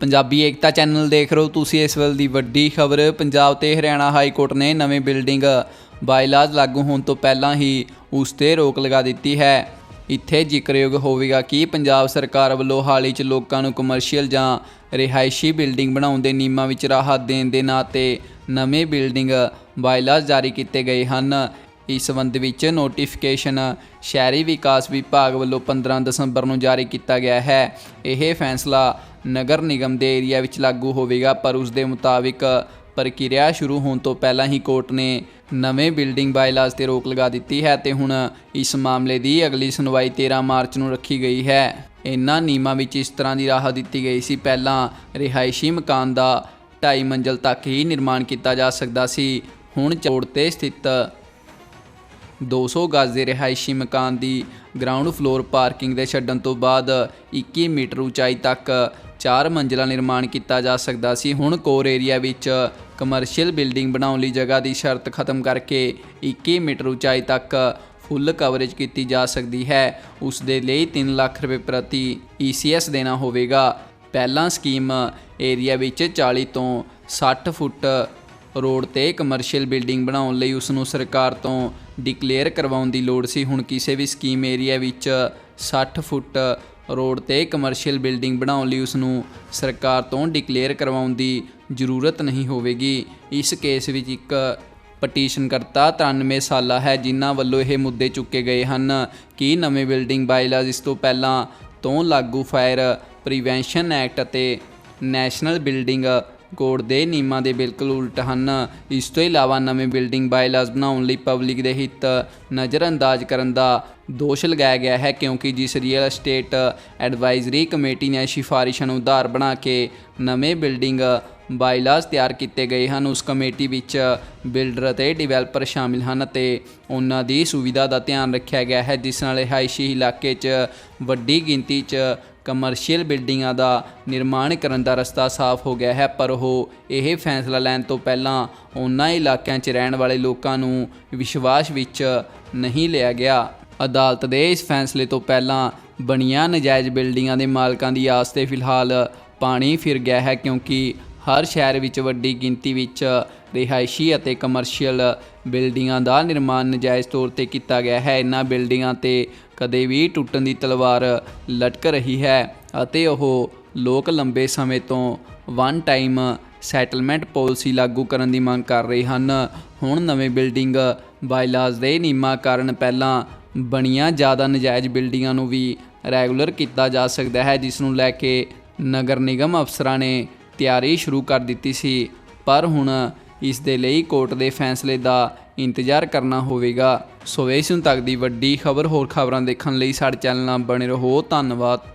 ਪੰਜਾਬੀ ਏਕਤਾ channel ਦੇਖ ਰਹੇ ਹੋ ਤੁਸੀਂ ਇਸ ਵੇਲੇ ਦੀ ਵੱਡੀ ਖਬਰ। ਪੰਜਾਬ ਤੇ ਹਰਿਆਣਾ ਹਾਈ ਕੋਰਟ ਨੇ ਨਵੇਂ ਬਿਲਡਿੰਗ ਬਾਇਲਾਜ ਲਾਗੂ ਹੋਣ ਤੋਂ ਪਹਿਲਾਂ ਹੀ ਉਸ ਤੇ ਰੋਕ ਲਗਾ ਦਿੱਤੀ ਹੈ। ਇੱਥੇ ਜ਼ਿਕਰਯੋਗ ਹੋਵੇਗਾ ਕਿ ਪੰਜਾਬ ਸਰਕਾਰ ਵੱਲੋਂ ਹਾਲ ਹੀ 'ਚ ਲੋਕਾਂ ਨੂੰ ਕਮਰਸ਼ੀਅਲ ਜਾਂ ਰਿਹਾਇਸ਼ੀ ਬਿਲਡਿੰਗ ਬਣਾਉਣ ਦੇ ਨਿਯਮਾਂ ਵਿੱਚ ਰਾਹਤ ਦੇਣ ਦੇ ਨਾਂ ਤੇ ਨਵੇਂ ਬਿਲਡਿੰਗ ਬਾਇਲਾਜ ਜਾਰੀ ਕੀਤੇ ਗਏ ਹਨ। ਇਸ ਸੰਬੰਧ ਵਿੱਚ ਨੋਟੀਫਿਕੇਸ਼ਨ ਸ਼ਹਿਰੀ ਵਿਕਾਸ ਵਿਭਾਗ ਵੱਲੋਂ 15 ਦਸੰਬਰ ਨੂੰ ਜਾਰੀ ਕੀਤਾ ਗਿਆ ਹੈ। ਇਹ ਫੈਸਲਾ ਨਗਰ ਨਿਗਮ ਦੇ ਏਰੀਆ ਵਿੱਚ ਲਾਗੂ ਹੋਵੇਗਾ, ਪਰ ਉਸ ਦੇ ਮੁਤਾਬਿਕ ਪ੍ਰਕਿਰਿਆ ਸ਼ੁਰੂ ਹੋਣ ਤੋਂ ਪਹਿਲਾਂ ਹੀ ਕੋਰਟ ਨੇ ਨਵੇਂ ਬਿਲਡਿੰਗ ਬਾਇਲਾਜ ਤੇ ਰੋਕ ਲਗਾ ਦਿੱਤੀ ਹੈ ਤੇ ਹੁਣ ਇਸ ਮਾਮਲੇ ਦੀ ਅਗਲੀ ਸੁਣਵਾਈ 13 ਮਾਰਚ ਨੂੰ ਰੱਖੀ ਗਈ ਹੈ। ਇਨ੍ਹਾਂ ਨਿਯਮਾਂ ਵਿੱਚ ਇਸ ਤਰ੍ਹਾਂ ਦੀ ਰਾਹਤ ਦਿੱਤੀ ਗਈ ਸੀ। ਪਹਿਲਾਂ ਰਿਹਾਇਸ਼ੀ ਮਕਾਨ ਦਾ ਢਾਈ ਮੰਜ਼ਲ ਤੱਕ ਹੀ ਨਿਰਮਾਣ ਕੀਤਾ ਜਾ ਸਕਦਾ ਸੀ। ਹੁਣ ਚੌੜ ਤੇ ਸਥਿਤ 200 ਗਜ਼ ਦੇ ਰਿਹਾਇਸ਼ੀ ਮਕਾਨ ਦੀ ਗਰਾਊਂਡ ਫਲੋਰ ਪਾਰਕਿੰਗ ਦੇ ਛੱਡਣ ਤੋਂ ਬਾਅਦ 21 ਮੀਟਰ ਉਚਾਈ ਤੱਕ 4 ਮੰਜ਼ਲਾ ਨਿਰਮਾਣ ਕੀਤਾ ਜਾ ਸਕਦਾ ਸੀ। ਹੁਣ ਕੋਰ ਏਰੀਆ ਵਿੱਚ ਕਮਰਸ਼ੀਅਲ ਬਿਲਡਿੰਗ ਬਣਾਉਣ ਲਈ ਜਗ੍ਹਾ ਦੀ ਸ਼ਰਤ ਖਤਮ ਕਰਕੇ 21 ਮੀਟਰ ਉਚਾਈ ਤੱਕ ਫੁੱਲ ਕਵਰੇਜ ਕੀਤੀ ਜਾ ਸਕਦੀ ਹੈ। ਉਸ ਦੇ ਲਈ 3 ਲੱਖ ਰੁਪਏ ਪ੍ਰਤੀ ECS ਦੇਣਾ ਹੋਵੇਗਾ। ਪਹਿਲਾਂ ਸਕੀਮ ਏਰੀਆ ਵਿੱਚ 40 ਤੋਂ 60 ਫੁੱਟ ਰੋਡ ਤੇ ਕਮਰਸ਼ੀਅਲ ਬਿਲਡਿੰਗ ਬਣਾਉਣ ਲਈ ਉਸ ਨੂੰ ਸਰਕਾਰ ਤੋਂ ਡਿਕਲੇਅਰ ਕਰਵਾਉਣ ਦੀ ਲੋੜ ਸੀ। ਹੁਣ ਕਿਸੇ ਵੀ ਸਕੀਮ ਏਰੀਆ ਵਿੱਚ 60 ਫੁੱਟ ਰੋਡ ਤੇ ਕਮਰਸ਼ੀਅਲ ਬਿਲਡਿੰਗ ਬਣਾਉਣ ਲਈ ਉਸ ਨੂੰ ਸਰਕਾਰ ਤੋਂ ਡਿਕਲੇਅਰ ਕਰਵਾਉਣ ਦੀ ਜ਼ਰੂਰਤ ਨਹੀਂ ਹੋਵੇਗੀ। ਇਸ ਕੇਸ ਵਿੱਚ ਇੱਕ ਪਟੀਸ਼ਨ ਕਰਤਾ 93 ਸਾਲਾ ਹੈ, ਜਿਨ੍ਹਾਂ ਵੱਲੋਂ ਇਹ ਮੁੱਦੇ ਚੁੱਕੇ ਗਏ ਹਨ ਕਿ ਨਵੇਂ ਬਿਲਡਿੰਗ ਬਾਇਲਾਜ਼ ਇਸ ਤੋਂ ਪਹਿਲਾਂ ਤੋਂ ਲਾਗੂ ਫਾਇਰ ਪ੍ਰੀਵੈਂਸ਼ਨ ਐਕਟ ਅਤੇ ਨੈਸ਼ਨਲ ਬਿਲਡਿੰਗ ਕੋਡ ਦੇ ਨਿਯਮਾਂ ਦੇ ਬਿਲਕੁਲ ਉਲਟ ਹਨ। ਇਸ ਤੋਂ ਇਲਾਵਾ ਨਵੇਂ ਬਿਲਡਿੰਗ ਬਾਇਲਾਜ਼ ਬਣਾਉਣ ਲਈ ਪਬਲਿਕ ਦੇ ਹਿੱਤ ਨਜ਼ਰਅੰਦਾਜ਼ ਕਰਨ ਦਾ ਦੋਸ਼ ਲਗਾਇਆ ਗਿਆ ਹੈ, ਕਿਉਂਕਿ ਜਿਸ ਰੀਅਲ ਅਸਟੇਟ ਐਡਵਾਈਜ਼ਰੀ ਕਮੇਟੀ ਨੇ ਸਿਫਾਰਿਸ਼ਾਂ ਨੂੰ ਆਧਾਰ ਬਣਾ ਕੇ ਨਵੇਂ ਬਿਲਡਿੰਗ ਬਾਇਲਾਜ਼ ਤਿਆਰ ਕੀਤੇ ਗਏ ਹਨ। ਉਸ ਕਮੇਟੀ ਵਿੱਚ ਬਿਲਡਰ ਅਤੇ ਡਿਵੈਲਪਰ ਸ਼ਾਮਿਲ ਹਨ ਅਤੇ ਉਹਨਾਂ ਦੀ ਸੁਵਿਧਾ ਦਾ ਧਿਆਨ ਰੱਖਿਆ ਗਿਆ ਹੈ, ਜਿਸ ਨਾਲ ਰਿਹਾਇਸ਼ੀ ਇਲਾਕੇ 'ਚ ਵੱਡੀ ਗਿਣਤੀ 'ਚ ਕਮਰਸ਼ੀਅਲ ਬਿਲਡਿੰਗਾਂ ਦਾ ਨਿਰਮਾਣ ਕਰਨ ਦਾ ਰਸਤਾ ਸਾਫ਼ ਹੋ ਗਿਆ ਹੈ, ਪਰ ਉਹ ਇਹ ਫੈਸਲਾ ਲੈਣ ਤੋਂ ਪਹਿਲਾਂ ਉਹਨਾਂ ਇਲਾਕਿਆਂ 'ਚ ਰਹਿਣ ਵਾਲੇ ਲੋਕਾਂ ਨੂੰ ਵਿਸ਼ਵਾਸ ਵਿੱਚ ਨਹੀਂ ਲਿਆ ਗਿਆ। ਅਦਾਲਤ ਦੇ ਇਸ ਫੈਸਲੇ ਤੋਂ ਪਹਿਲਾਂ ਬਣੀਆਂ ਨਜਾਇਜ਼ ਬਿਲਡਿੰਗਾਂ ਦੇ ਮਾਲਕਾਂ ਦੀ ਆਸ ਤੇ ਫਿਲਹਾਲ ਪਾਣੀ ਫਿਰ ਗਿਆ ਹੈ, ਕਿਉਂਕਿ ਹਰ ਸ਼ਹਿਰ ਵਿੱਚ ਵੱਡੀ ਗਿਣਤੀ ਵਿੱਚ ਰਿਹਾਇਸ਼ੀ ਅਤੇ ਕਮਰਸ਼ੀਅਲ ਬਿਲਡਿੰਗਾਂ ਦਾ ਨਿਰਮਾਣ ਨਜਾਇਜ਼ ਤੌਰ ਤੇ ਕੀਤਾ ਗਿਆ ਹੈ। ਇਨ੍ਹਾਂ ਬਿਲਡਿੰਗਾਂ ਤੇ ਕਦੇ ਵੀ ਟੁੱਟਣ ਦੀ ਤਲਵਾਰ ਲਟਕ ਰਹੀ ਹੈ ਅਤੇ ਉਹ ਲੋਕ ਲੰਬੇ ਸਮੇਂ ਤੋਂ ਵਨ ਟਾਈਮ ਸੈਟਲਮੈਂਟ ਪਾਲਿਸੀ ਲਾਗੂ ਕਰਨ ਦੀ ਮੰਗ ਕਰ ਰਹੇ ਹਨ। ਹੁਣ ਨਵੇਂ ਬਿਲਡਿੰਗ ਬਾਇਲਾਜ਼ ਦੇ ਨਿਯਮਾਂ ਕਾਰਨ ਪਹਿਲਾਂ ਬਣੀਆਂ ਜ਼ਿਆਦਾ ਨਜਾਇਜ਼ ਬਿਲਡਿੰਗਾਂ ਨੂੰ ਵੀ ਰੈਗੂਲਰ ਕੀਤਾ ਜਾ ਸਕਦਾ ਹੈ, ਜਿਸ ਨੂੰ ਲੈ ਕੇ ਨਗਰ ਨਿਗਮ ਅਫਸਰਾਂ ਨੇ ਤਿਆਰੀ ਸ਼ੁਰੂ ਕਰ ਦਿੱਤੀ ਸੀ, ਪਰ ਹੁਣ ਇਸ ਦੇ ਲਈ ਕੋਰਟ ਦੇ ਫੈਸਲੇ ਦਾ ਇੰਤਜ਼ਾਰ ਕਰਨਾ ਹੋਵੇਗਾ। ਸੋ ਇਸ ਤੱਕ ਦੀ ਵੱਡੀ ਖਬਰ, ਹੋਰ ਖਬਰਾਂ ਦੇਖਣ ਲਈ ਸਾਡੇ ਚੈਨਲ ਨਾਲ ਬਣੇ ਰਹੋ। ਧੰਨਵਾਦ।